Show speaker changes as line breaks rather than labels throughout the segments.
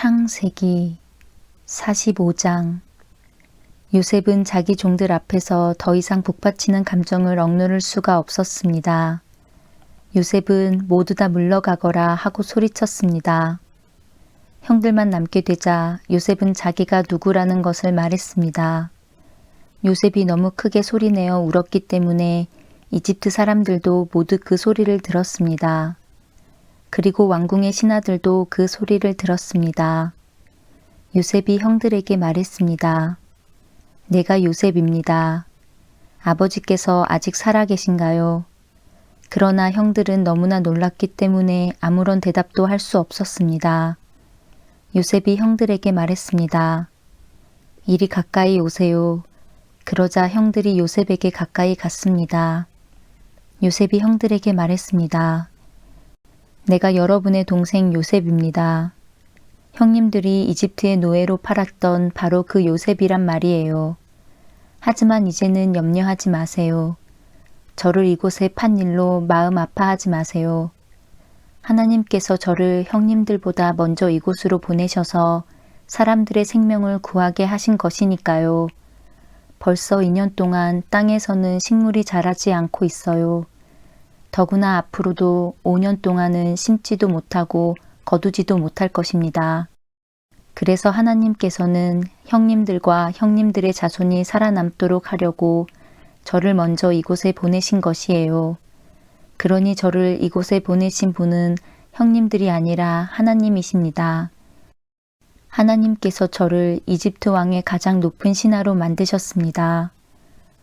창세기 45장 요셉은 자기 종들 앞에서 더 이상 북받치는 감정을 억누를 수가 없었습니다. 요셉은 모두 다 물러가거라 하고 소리쳤습니다. 형들만 남게 되자 요셉은 자기가 누구라는 것을 말했습니다. 요셉이 너무 크게 소리내어 울었기 때문에 이집트 사람들도 모두 그 소리를 들었습니다. 그리고 왕궁의 신하들도 그 소리를 들었습니다. 요셉이 형들에게 말했습니다. 내가 요셉입니다. 아버지께서 아직 살아 계신가요? 그러나 형들은 너무나 놀랐기 때문에 아무런 대답도 할 수 없었습니다. 요셉이 형들에게 말했습니다. 이리 가까이 오세요. 그러자 형들이 요셉에게 가까이 갔습니다. 요셉이 형들에게 말했습니다. 내가 여러분의 동생 요셉입니다. 형님들이 이집트의 노예로 팔았던 바로 그 요셉이란 말이에요. 하지만 이제는 염려하지 마세요. 저를 이곳에 판 일로 마음 아파하지 마세요. 하나님께서 저를 형님들보다 먼저 이곳으로 보내셔서 사람들의 생명을 구하게 하신 것이니까요. 벌써 2년 동안 땅에서는 식물이 자라지 않고 있어요. 더구나 앞으로도 5년 동안은 심지도 못하고 거두지도 못할 것입니다. 그래서 하나님께서는 형님들과 형님들의 자손이 살아남도록 하려고 저를 먼저 이곳에 보내신 것이에요. 그러니 저를 이곳에 보내신 분은 형님들이 아니라 하나님이십니다. 하나님께서 저를 이집트 왕의 가장 높은 신하로 만드셨습니다.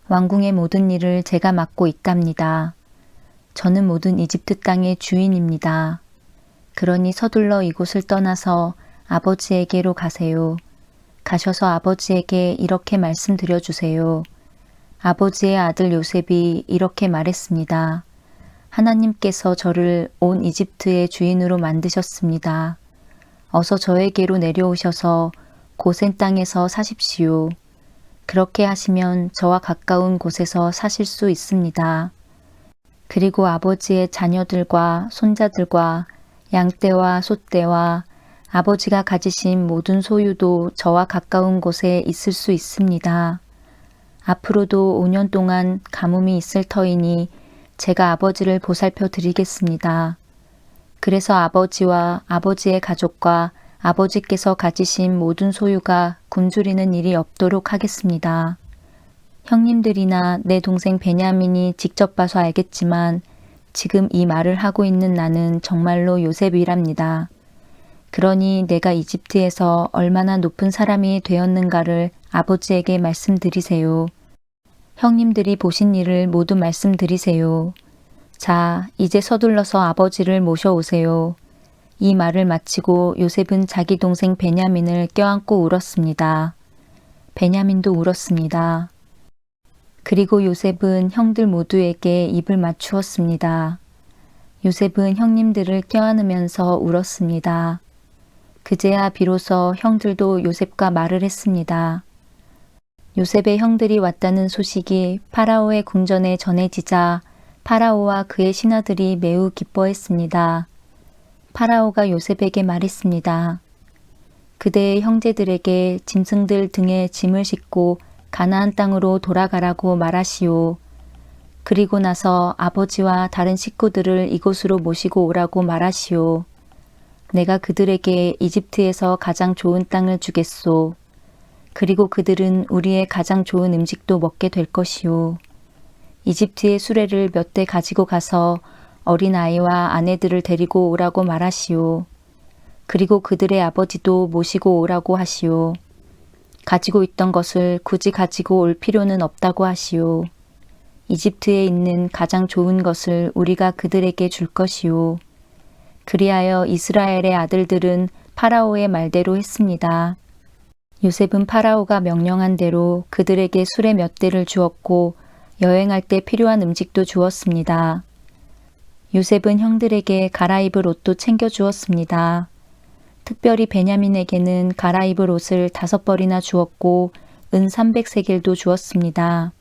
왕궁의 모든 일을 제가 맡고 있답니다. 저는 모든 이집트 땅의 주인입니다. 그러니 서둘러 이곳을 떠나서 아버지에게로 가세요. 가셔서 아버지에게 이렇게 말씀드려 주세요. 아버지의 아들 요셉이 이렇게 말했습니다. 하나님께서 저를 온 이집트의 주인으로 만드셨습니다. 어서 저에게로 내려오셔서 고센 땅에서 사십시오. 그렇게 하시면 저와 가까운 곳에서 사실 수 있습니다. 그리고 아버지의 자녀들과 손자들과 양떼와 소떼와 아버지가 가지신 모든 소유도 저와 가까운 곳에 있을 수 있습니다. 앞으로도 5년 동안 가뭄이 있을 터이니 제가 아버지를 보살펴 드리겠습니다. 그래서 아버지와 아버지의 가족과 아버지께서 가지신 모든 소유가 굶주리는 일이 없도록 하겠습니다. 형님들이나 내 동생 베냐민이 직접 봐서 알겠지만 지금 이 말을 하고 있는 나는 정말로 요셉이랍니다. 그러니 내가 이집트에서 얼마나 높은 사람이 되었는가를 아버지에게 말씀드리세요. 형님들이 보신 일을 모두 말씀드리세요. 자, 이제 서둘러서 아버지를 모셔오세요. 이 말을 마치고 요셉은 자기 동생 베냐민을 껴안고 울었습니다. 베냐민도 울었습니다. 그리고 요셉은 형들 모두에게 입을 맞추었습니다. 요셉은 형님들을 껴안으면서 울었습니다. 그제야 비로소 형들도 요셉과 말을 했습니다. 요셉의 형들이 왔다는 소식이 파라오의 궁전에 전해지자 파라오와 그의 신하들이 매우 기뻐했습니다. 파라오가 요셉에게 말했습니다. 그대의 형제들에게 짐승들 등에 짐을 싣고 가나안 땅으로 돌아가라고 말하시오. 그리고 나서 아버지와 다른 식구들을 이곳으로 모시고 오라고 말하시오. 내가 그들에게 이집트에서 가장 좋은 땅을 주겠소. 그리고 그들은 우리의 가장 좋은 음식도 먹게 될 것이오. 이집트의 수레를 몇 대 가지고 가서 어린 아이와 아내들을 데리고 오라고 말하시오. 그리고 그들의 아버지도 모시고 오라고 하시오. 가지고 있던 것을 굳이 가지고 올 필요는 없다고 하시오. 이집트에 있는 가장 좋은 것을 우리가 그들에게 줄 것이오. 그리하여 이스라엘의 아들들은 파라오의 말대로 했습니다. 요셉은 파라오가 명령한 대로 그들에게 술에 몇 대를 주었고 여행할 때 필요한 음식도 주었습니다. 요셉은 형들에게 갈아입을 옷도 챙겨 주었습니다. 특별히 베냐민에게는 갈아입을 옷을 다섯 벌이나 주었고 은 300세겔도 주었습니다.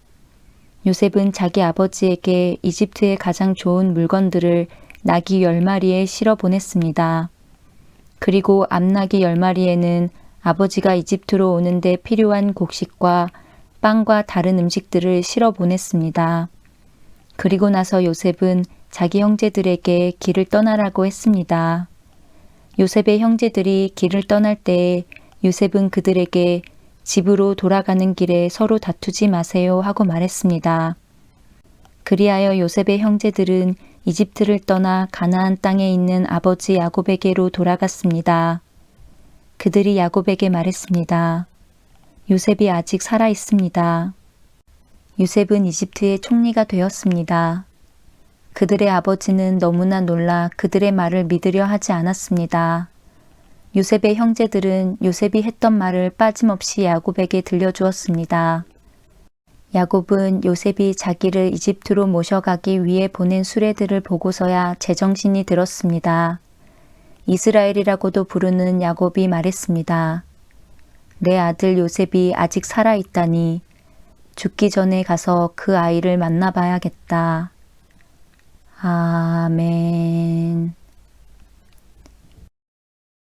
요셉은 자기 아버지에게 이집트의 가장 좋은 물건들을 나귀 10마리에 실어 보냈습니다. 그리고 암나귀 열 마리에는 아버지가 이집트로 오는데 필요한 곡식과 빵과 다른 음식들을 실어 보냈습니다. 그리고 나서 요셉은 자기 형제들에게 길을 떠나라고 했습니다. 요셉의 형제들이 길을 떠날 때 요셉은 그들에게 집으로 돌아가는 길에 서로 다투지 마세요 하고 말했습니다. 그리하여 요셉의 형제들은 이집트를 떠나 가나안 땅에 있는 아버지 야곱에게로 돌아갔습니다. 그들이 야곱에게 말했습니다. 요셉이 아직 살아 있습니다. 요셉은 이집트의 총리가 되었습니다. 그들의 아버지는 너무나 놀라 그들의 말을 믿으려 하지 않았습니다. 요셉의 형제들은 요셉이 했던 말을 빠짐없이 야곱에게 들려주었습니다. 야곱은 요셉이 자기를 이집트로 모셔가기 위해 보낸 수레들을 보고서야 제정신이 들었습니다. 이스라엘이라고도 부르는 야곱이 말했습니다. 내 아들 요셉이 아직 살아있다니 죽기 전에 가서 그 아이를 만나봐야겠다. 아멘.